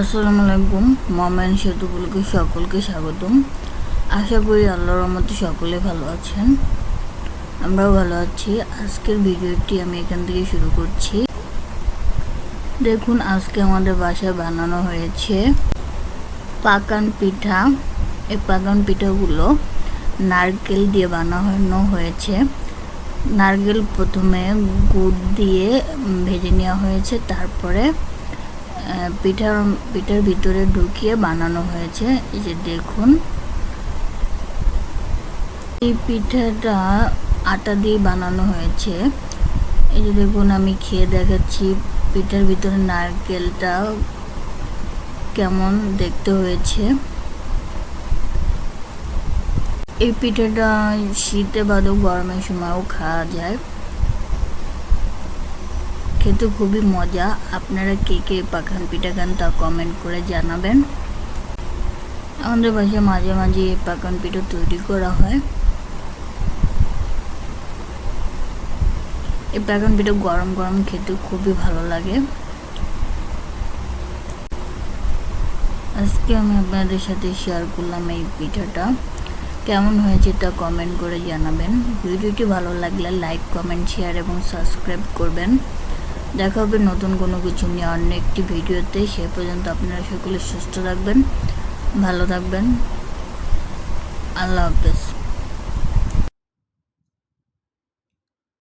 আসসালামু আলাইকুম মোমেন সেতুগুলোকে সকলকে স্বাগতম। আশা করি আল্লাহর রহমতে সকলে ভালো আছেন। আমরাও ভালো আছি। আজকের ভিডিওটি আমি এখান থেকে শুরু করছি। দেখুন, আজকে আমাদের বাসায় বানানো হয়েছে পাকান পিঠা। এই পাকান পিঠাগুলো নারকেল দিয়ে বানানো হয়েছে। নারকেল প্রথমে গুড় দিয়ে ভেজে নেওয়া হয়েছে, তারপরে পিঠার পিঠার ভিতরে ঢুকিয়ে বানানো হয়েছে। এই যে দেখুন। এই পিঠাটা আটা দিয়ে বানানো হয়েছে। এই যে দেখুন, আমি খেয়ে দেখাচ্ছি পিঠার ভিতরে নারকেলটা কেমন দেখতে হয়েছে। এই পিঠাটা শীতে বাদেও গরমের সময়ও খাওয়া যায়। খেতে খুবই মজা। আপনারা কে কে পাখান পিঠা খান তা কমেন্ট করে জানাবেন। আমাদের বাসায় মাঝে মাঝে এই পাকান পিঠা তৈরি করা হয়। এই পাকান পিঠা গরম গরম খেতে খুবই ভালো লাগে। আজকে আমি আপনাদের সাথে শেয়ার করলাম এই পিঠাটা। কেমন হয়েছে তা কমেন্ট করে জানাবেন। ভিডিওটি ভালো লাগলে লাইক কমেন্ট শেয়ার এবং সাবস্ক্রাইব করবেন। দেখা হবে, নতুন কোনো কিছু নিয়ে অন্য একটি ভিডিওতে। সে পর্যন্ত আপনারা সকলে সুস্থ থাকবেন, ভালো থাকবেন। আল্লাহ হাফেজ।